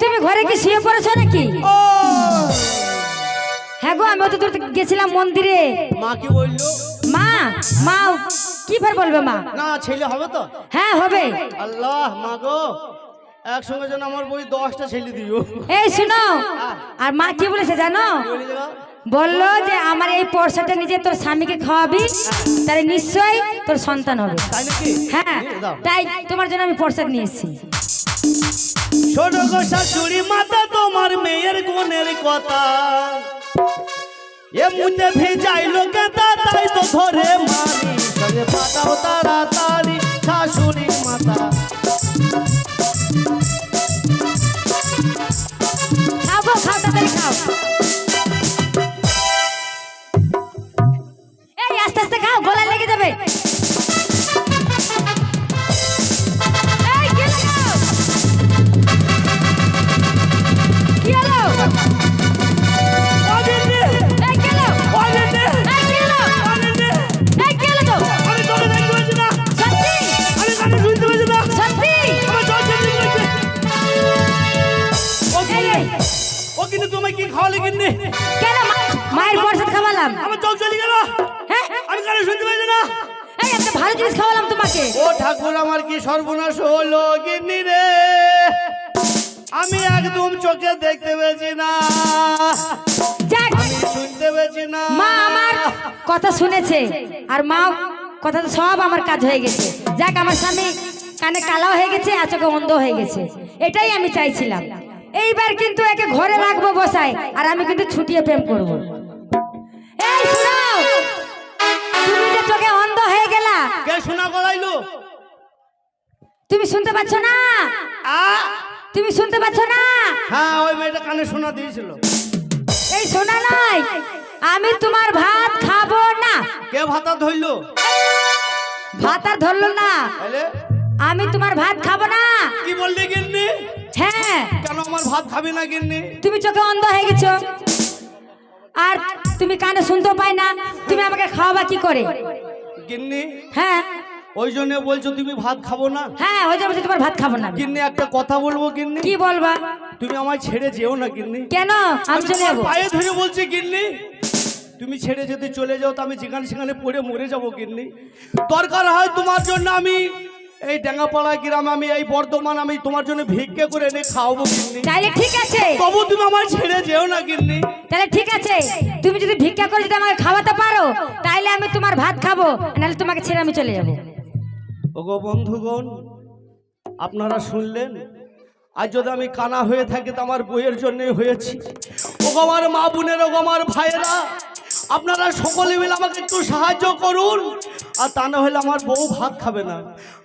তুমি ঘরে কি শুয়ে পড়েছো নাকি? হ্যাঁ গো আমি অত দূর গেছিলাম মন্দিরে। মা কি বলল? মা মা কি ফের বলবে মা? না ছেলে হবে তো। হ্যাঁ হবে। আল্লাহ মা গো। একসঙ্গে যেন আমার বই দশটা ছেলে দিও এই শুনো আর মা কি বলেছে জানো? বলি বলল যে আমার এই পয়সাটা নিজে তোর স্বামীকে খাওয়াবি তাহলে নিশ্চয়ই তোর সন্তান হবে। হ্যাঁ তাই তোমার জন্য আমি প্রসাদ নিয়ে এসেছি। ছোট গো শাশুড়ি মাতা তোমার মেয়ের গুণের কথা। এ মুতে ভিজাইলো কেতা তাই তো ধরে মারি সঙ্গে পাঠাও তাড়াতাড়ি শাশুড়ি মাতা। খাও গলায় লেগে যাবে। কথা শুনেছে। আর মা কথা সব আমার কাজ হয়ে গেছে। যাক আমার স্বামী কানে কালো হয়ে গেছে আর চোখে অন্ধ হয়ে গেছে। এটাই আমি চাইছিলাম। এইবার কিন্তু একে ঘরে রাখব বসায় আর আমি কিন্তু ছুটিয়ে প্রেম করব। এই শুনো তুমি যে চোখে অন্ধ হয়ে গেলা। কে শোনা গলাইলো? তুমি শুনতে পাচ্ছ না? তুমি শুনতে পাচ্ছ না? হ্যাঁ ওই মেয়েটা কানে শোনা দিয়েছিল। এই শোনা নাই? আমি তোমার ভাত খাব না। কে ভাতা ধরলো? ভাত আর ধরলো না। আমি তোমার ভাত খাব না। কি বললি গিন্নি? হ্যাঁ। কেন আমার ভাত খাবি না গিন্নি? তুমি চোখে অন্ধ হয়ে গেছো। আর তুমি কানে শুনতে পাই না। তুমি আমাকে খাওয়াবা কি করে? গিন্নি হ্যাঁ। ওই জন্য বলছো তুমি ভাত খাব না? হ্যাঁ ওই জন্য তোমার ভাত খাব না গিন্নি একটা কথা বলব গিন্নি? কি বলবা? তুমি আমায় ছেড়ে যেও না গিন্নি। কেন? আমি চলে যাব। পায়ে ধরে বলছি গিন্নি। তুমি ছেড়ে যদি চলে যাও তো আমি যেখানে সেখানে পড়ে মরে যাব গিন্নি। দরকার হয় তোমার জন্য আমি এই ডেঙ্গাপাড়া গ্রামে আমি এই বর্ধমান আমি তোমার জন্য ভিক্ষে করে এনে খাওয়াবো তাইলে ঠিক আছে। তবু তুমি আমার ছেড়ে যেও না গিন্নি। তাহলে ঠিক আছে। তুমি যদি ভিক্ষা করে যদি আমাকে খাওয়াতে পারো তাইলে আমি তোমার ভাত খাব নাহলে তোমাকে ছেড়ে আমি চলে যাব। ওগো বন্ধুগণ আপনারা শুনলেন? আজ যদি আমি কানা হয়ে থাকি তো আমার বইয়ের জন্যই হয়েছি। ওগো আমার মা বোনের ওগো আমার ভাইয়েরা আপনারা সকলে মিলে আমাকে একটু সাহায্য করুন। আর তা না হলে আমার বউ ভাত খাবে না।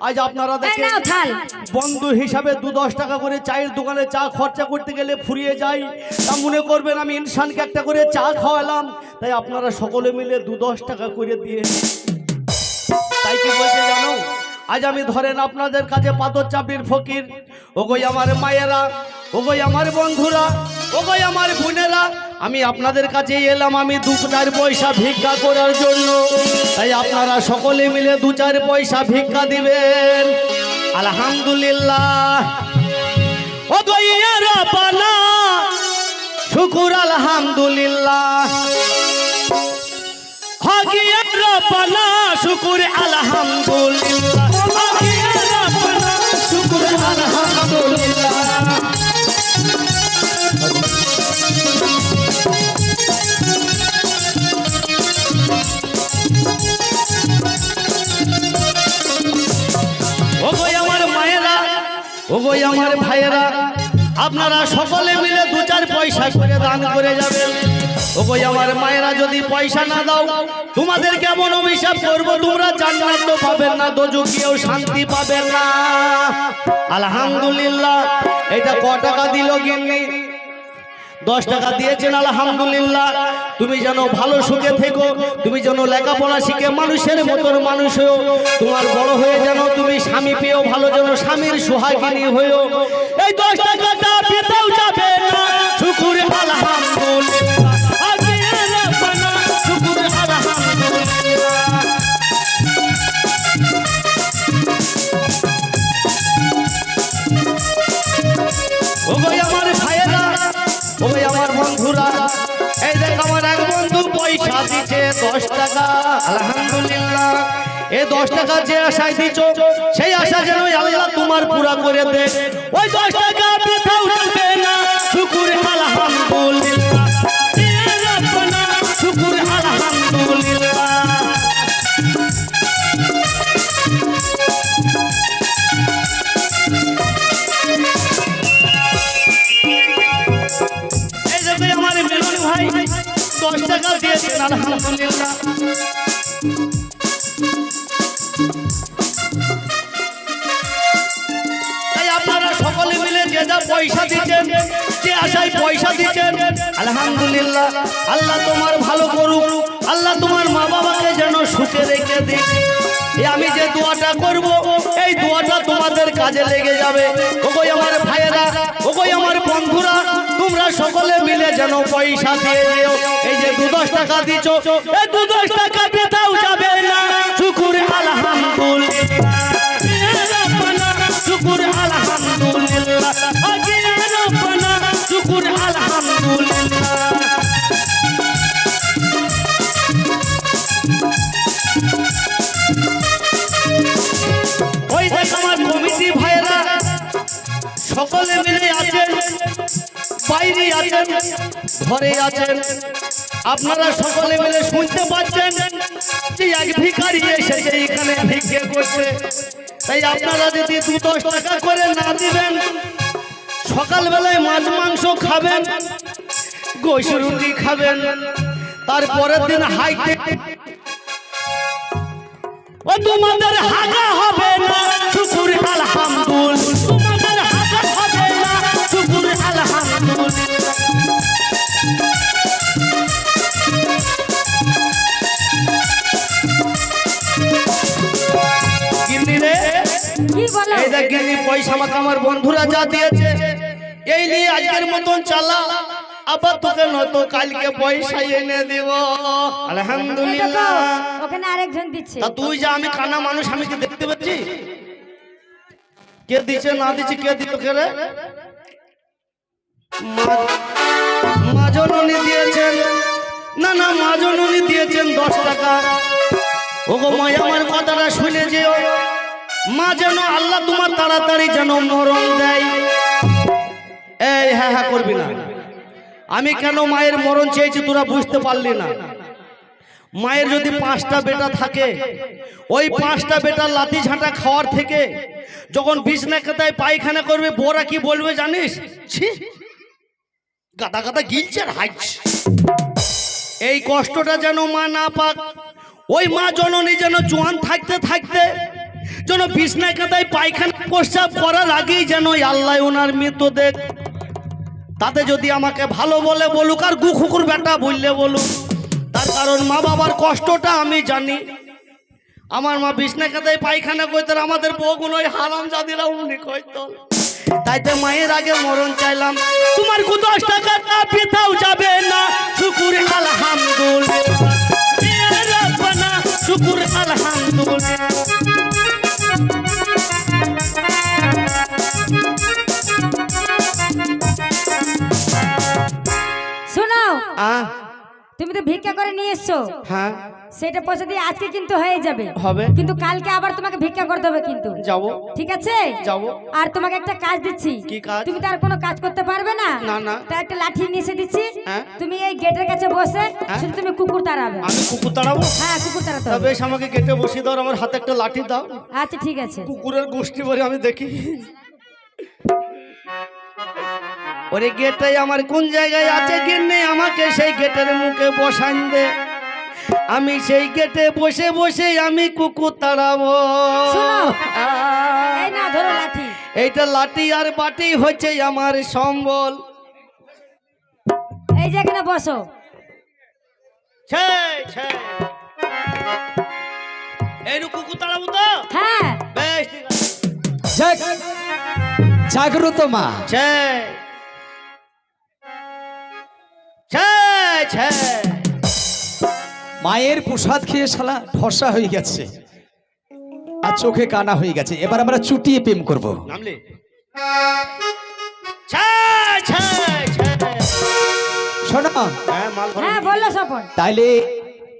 আজ আপনারা দেখেন বন্ধু হিসাবে দু দশ টাকা করে চায়ের দোকানে চা খরচা করতে গেলে ফুরিয়ে যাই তা মনে করবেন আমি ইনসানকে একটা করে চা খাওয়ালাম। তাই আপনারা সকলে মিলে দু দশ টাকা করে দিয়ে তাই কি বলছে জানো? আজ আমি ধরেন আপনাদের কাছে পাথর চাপির ফকির। ওগোই আমার মায়েরা ওগোই আমার বন্ধুরা ওগোই আমার বোনেরা আমি আপনাদের কাছে এলাম, আমি দু চার পয়সা ভিক্ষা করার জন্য। তাই আপনারা সকলে মিলে দু চার পয়সা ভিক্ষা দিবেন। আলহামদুলিল্লাহ। ও গইয়ার পানা, শুকুর আলহামদুলিল্লাহ। শুকুর আলহামদুলিল্লাহ। আপনারা সকলে মিলে দু চার পয়সা করে দান করে যাবেন। ওই আমার মায়েরা যদি পয়সা না দাও, তোমাদের কেমন অভিশাপ করব? তোমরা জান্নাত তো পাবেন না দোজকিও শান্তি পাবেন না। আলহামদুলিল্লাহ, এটা ক টাকা দিল গিন্নি? দশ টাকা দিয়েছেন আলহামদুলিল্লাহ। তুমি যেন ভালো সুখে থেকো তুমি যেন লেখাপড়া শিখে মানুষের মতন মানুষ হয়েও তোমার বড় হয়ে যেন তুমি স্বামী পেয়েও ভালো যেন স্বামীর সোহাগিনী হয়েও। এই দশ টাকা পেতেও যাবে না। শুকুর আলহামদুলিল্লাহ এই দশ টাকা যে আশায় দিচ্ছ সেই আশা যেন আল্লাহ তোমার পুরা করে দে ওই দশ টাকা আলহামদুলিল্লাহ আল্লাহ তোমার ভালো করুক, আল্লাহ তোমার মা বাবাকে যেন সুখে রেখে দিক। আমি যে দোয়াটা করব, এই দোয়াটা তোমাদের কাজে লেগে যাবে। ওগোই আমার ভাইয়েরা ওগোই আমার বন্ধুরা, তোমরা সকলে মিলে যেন পয়সা দিয়ে যেও। এই যে দু দশ টাকা দিচ্ছ এই দু দশ টাকা বেতাও যাবে না। শুকুর আলহামদুলিল্লাহ ওই দেখ আমার কমিটি ভাইয়েরা সকলে মিলে আছেন, বাইরে আছেন, ঘরে আছেন। আপনারা সকলে মিলে শুনতে পাচ্ছেন যে এক ভিখারি এসেছে এখানে ভিক্ষে করছে তাই আপনারা যদি দু দশ টাকা করে না দিবেন, সকালবেলায় মাছ, মাংস খাবেন গোশ রুটি খাবেন, তারপরের দিন হাইটেক ও তোমাদের হাগা হবে না শুকুর আলহামদুল। তোমাদের হাগা হবে না শুকুর আলহামদুল। গিন্নি রে কি বলো? এই দেখ গিন্নি পয়সা আমাকে আমার বন্ধুরা যা দিয়েছে এই নিয়ে আজকের মতন চালা। আবার তোকে নয়তো কালকে পয়সা এনে দিব। আলহামদুলিল্লাহ। ওখানে আরেকজন দিচ্ছে। তা তুই যা, আমি কানা মানুষ, আমি কি দেখতে পাচ্ছি কে দিচ্ছে, না দিচ্ছে, কে দিল কে রে? মাজননী দিয়েছেন। না না মাজননী দিয়েছেন দশ টাকা। ওগো মা আমার কথাটা শুনে যেও। মা যেন আল্লাহ তোমার তাড়াতাড়ি যেন মরণ দেয়। এই হ্যাঁ হ্যাঁ করবি না। আমি কেন মায়ের মরণ চেয়েছি তোরা বুঝতে পারলি না। মায়ের যদি পাঁচটা বেটা থাকে ওই পাঁচটা বেটা লাতি ঝাঁটা খাওয়ার থেকে যখন বিছনা কাতায় পায়খানা করবে বোরা কি বলবে জানিস? ছি। গাদা গাদা গিলছে আর হাইছে এই কষ্টটা যেন মা না পাক ওই মা জননী যেন জোয়ান থাকতে থাকতে যেন বিছনা কাতায় পায়খানা প্রস্রাব করার আগেই যেন ওই আল্লাহ ওনার মৃত্যু দেখ। তাতে যদি আমাকে ভালো বলে বলুক আর গু খুকুর বেটা বললে বলুক। কারণ মা বাবার কষ্টটা আমি জানি। আমার মা বিছনা কাতায় পায়খানা আর আমাদের বউগুলোই হারাম জাদিরা উনি কইতো তাইতে মায়ের আগে মরণ চাইলাম। তোমার কু দশ টাকা তা পিতাও যাবে না শুকুর আলহামদুলিল্লাহ শুকুর আলহামদুলিল্লাহ শোনো আহ, তুমি তো ভিক্ষা করে নিয়ে এসছো। হ্যাঁ। সেটা পয়সা দিয়ে আজকে কিন্তু হয়ে যাবে। হবে। কিন্তু কালকে আবার তোমাকে ভিক্ষা করতে হবে কিন্তু। যাব। ঠিক আছে? যাব। আর তোমাকে একটা কাজ দিচ্ছি। কি কাজ? তুমি তার কোনো কাজ করতে পারবে না। না, না। তা একটা লাঠি নিয়ে এসে দিচ্ছি। হ্যাঁ। তুমি এই গেটের কাছে বসে হ্যাঁ। শুধু তুমি কুকুর তাড়াবে। আমি কুকুর তাড়াবো? হ্যাঁ কুকুর তাড়াতে তা হবে। বেশ আমাকে গেটে বসিয়ে দাও আর আমার হাতে একটা লাঠি দাও। আচ্ছা ঠিক আছে। কুকুরের গোষ্ঠী বলে আমি দেখি। ওরে গেটে আমার কোন জায়গায় আছে গিন্নি? আমাকে সেই গেটের মুখে বসান দে। আমি সেই গেটে বসে বসে আমি কুকুর তাড়াবো। শোনো। আহ, এই না ধরো লাঠি। এইটা লাঠি আর বাটি হচ্ছে আমার সম্বল। এই যে এখানে বসো। কুকুর তাড়াবো তো? হ্যাঁ। বেশ জাগ্রত মা। ছে মায়ের প্রসাদ খেয়ে শালা ঠসা হয়ে গেছে আর চোখে কানা হয়ে গেছে। এবার আমরা চুটিয়ে প্রেম করব। হ্যাঁ। হ্যাঁ তাইলে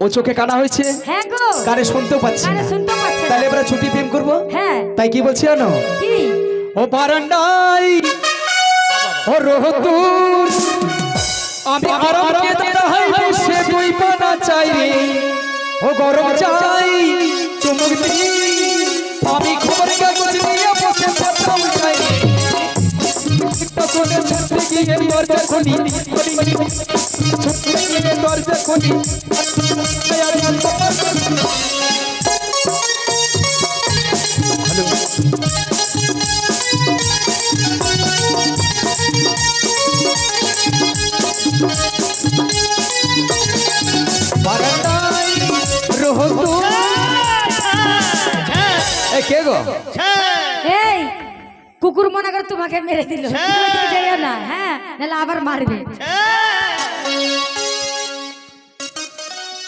ও চোখে কানা হয়েছে? হ্যাঁ গো। কানে শুনতেও পাচ্ছি কানে শুনতে পাচ্ছে তাহলে এবার ছুটি প্রেম করব? হ্যাঁ। তাই কি বলছি জানো? কি? ও বারান্দাই ও রোহতুন আমি আরামকে দাহাই সে দুই পানা চাই রে। ও গরম চাই। চুমুক দি আমি খবর কাগজ নিয়ে বসে পড়তাম চাই গিয়ে দরজা খুলি। গিয়ে দরজা খুলি। হ্যালো। কুকুর মনে করে তোমাকে মেরে দিল। যাইও না হ্যাঁ নাহলে আবার মারবে।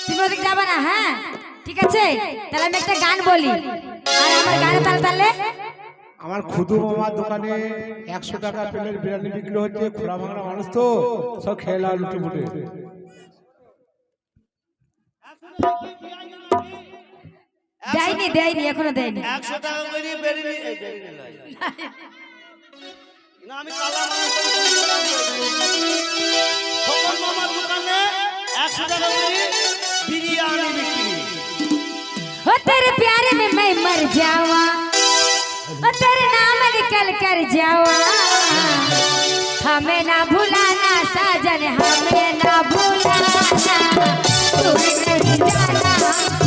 তুমি ওদিকে যাবে না হ্যাঁ? ঠিক আছে? তাহলে আমি একটা গান বলি। আর আমার গানে তালে তালে আমার খুদু মামার দোকানে একশো টাকা প্লেট বিরিয়ানি বিক্রি হচ্ছে খোলা বাংলা মানুষ তো সব খেলা লুটে ফুটে দেয়নি দেয়নি এখনও দেয়নি। একশো টাকা করে বেরিয়ে। না আমি কালা মানুষ খোকন মামার দোকানে একশো টাকা করে বিরিয়ানি বিক্রি हो तेरे प्यारे में मैं मर जावा ओ तेरे नाम निकल कर जावा हमें ना भुलाना साजन हमें ना भुलाना दूर नहीं जाना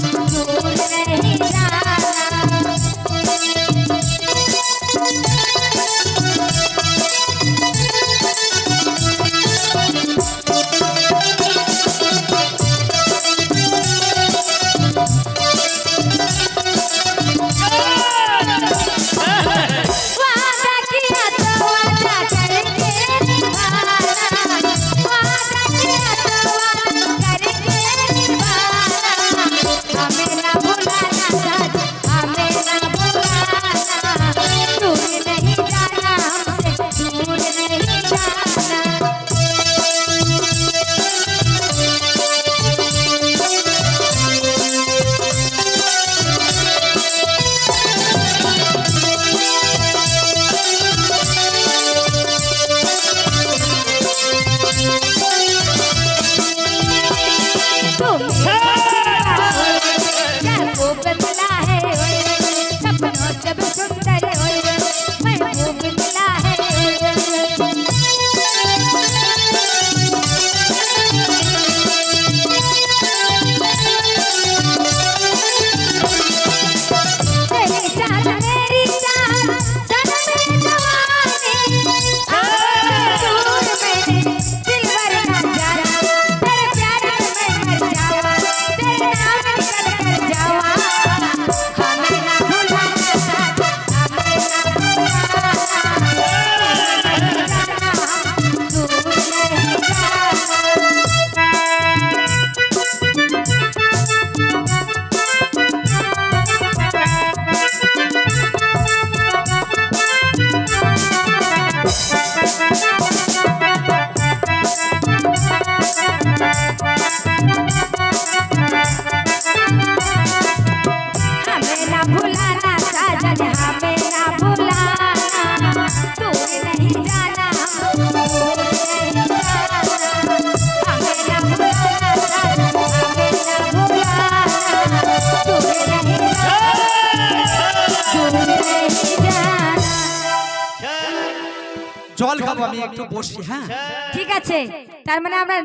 একটু বসি হ্যাঁ? ঠিক আছে। তার মানে আমরা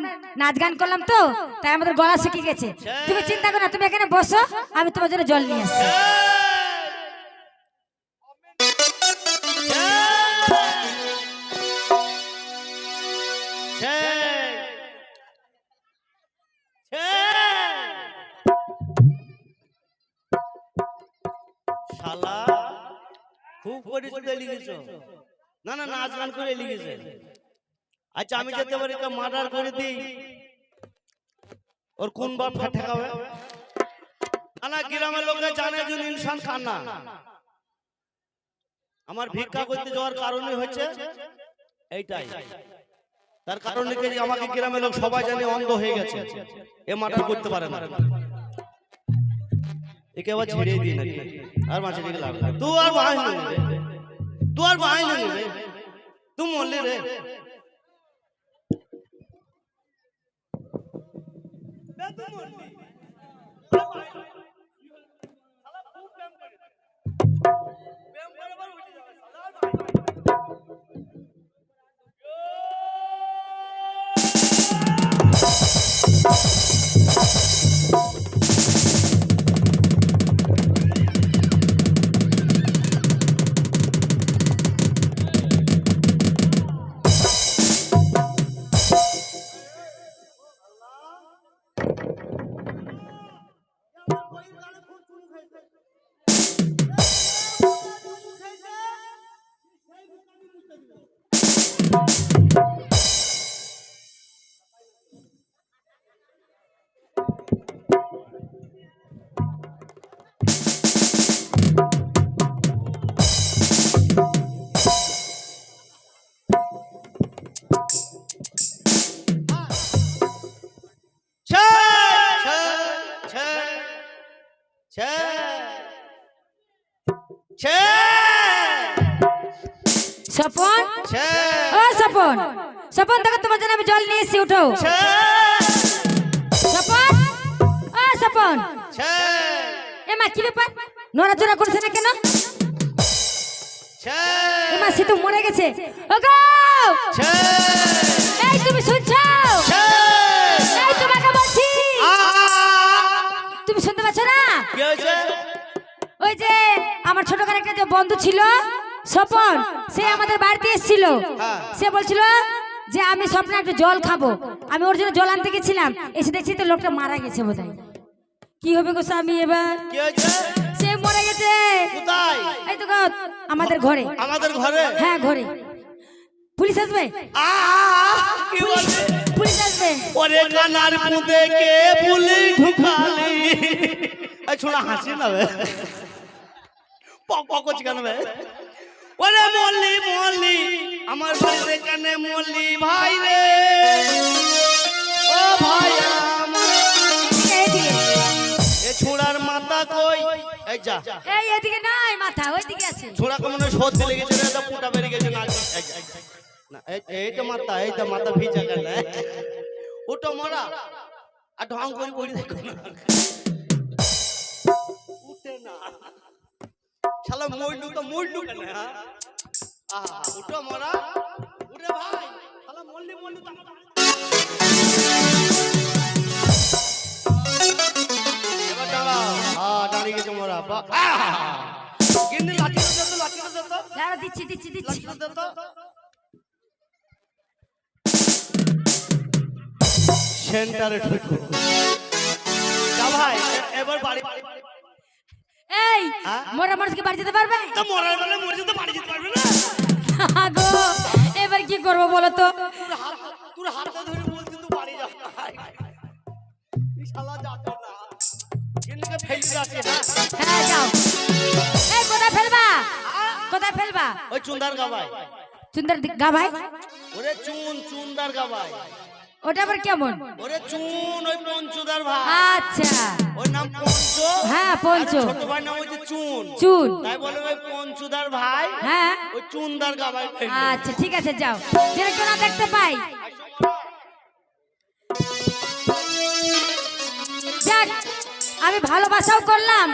নাচ গান করলাম তো তাই আমাদের গলা শুকিয়ে গেছে। তুমি চিন্তা করো না তুমি এখানে বসো আমি তোমার জন্য জল নিয়ে আসছি। শালা খুব পরিচিত লিখেছ। না না নাচ গান করে লিখেছে। আচ্ছা আমি যেতে পারি তো মার্ডার করে দিই। ওর কোন বার ঠেকাবে না গ্রামের লোকে জানে যে ইনসান খান না আমার ভিক্ষা করতে যাওয়ার কারণে হচ্ছে এইটাই। তার কারণে কি আমাকে গ্রামের লোক সবাই জানে অন্ধ হয়ে গেছে? এ মাঠে করতে পারে না। একে আবার ছেড়ে দিই নাকি? আর মাঝে দিকে লাভ নাই। তুই আর বাহাই নি রে তুই আর বাহাই নি রে। তুই মরলি রে। ছে উঠো স্বপন ও স্বপন ছে। এ মা কি ব্যাপার? নড়াচড়া করছে না কেন? ছে। এ মা সে তো মরে গেছে। ও গো এই তুমি শুনছো? এই তোমাকে বলছি তুমি শুনতে পাচ্ছ না? ওই যে আমার ছোটখাটো একটা যে বন্ধু ছিল স্বপন সে আমাদের বাড়িতে এসেছিল। হ্যাঁ। সে বলছিল যে আমি স্বপ্নে একটু জল খাব। আমি ওর জন্য জল আনতে গেছিলাম। এসে দেখছি তো লোকটা মারা গেছে বোধহয়। কি হবে গো স্বামী এবার? সে মরে গেছে। এই তো আমাদের ঘরে। আমাদের ঘরে? হ্যাঁ ঘরে। পুলিশ আসবে? পুলিশ আসবে। ওরে কানার কে পুলি ঢুকালি? এই ছোড়া হাসি না বে। পক পক কেন বে? ওরে মল্লি মল্লি আমার বাড়িতে কানে মল্লি ভাই রে ও ভাই এ ছোড়ার মাথা কই? এই যা। এই এদিকে নাই মাথা ওইদিকে আছে। ছোড়া কেমন সর্দি লেগেছে রে এটা পুটা বেরিয়ে গেছে না। না এই- এইটা মাথা এইটা মাথা ভিজা কেন ওটা মরা। আর ঢং করে পড়ি দেখো না। শালা মইলু তো মইলু কেন হ্যাঁ? আহা উঠো মরা। উঠে ভাই। শালা মল্লি মল্লি তো এবার দাঁড়াও। হ্যাঁ দাঁড়িয়ে গেছে মরা। বা আহা! গিন্নি লাঠিটা দে তো লাঠিটা দে তো। দাঁড়া দিচ্ছি দিচ্ছি দিচ্ছি। লাঠিটা দে তো। সেন্টারে ঢুকো। যা ভাই এবার বাড়ি এই? মোরা মানুষকে বাড়ি যেতে পারবে? তা মরার বেলা মরে যেতে বাড়ি যেতে পারবে না। গো এবার কি করব বলো তো? তোর হাতটা ধরে বলছি তুই বাড়ি যা। এই শালা যাবে না গিন্নিকে ফেলে যাচ্ছে হ্যাঁ যাও। এই কোথায় ফেলবা? কোথায় ফেলবা? ওই চুন্দার গাবাই সুন্দর গা ওরে চুন চুনদার গাবাই ওটা আবার কেমন? ওরে চুন ওই পঞ্চুদার ভাই। আচ্ছা। ওর নাম পঞ্চ। হ্যাঁ, পঞ্চ। ছোট ভাই নাম হচ্ছে চুন। চুন। তাই বলে ওই পঞ্চুদার ভাই হ্যাঁ। ওই চুনদার গাবাই আচ্ছা ঠিক আছে যাও। যেন কেউ না দেখতে পাই। যাক আমি ভালোবাসাও করলাম।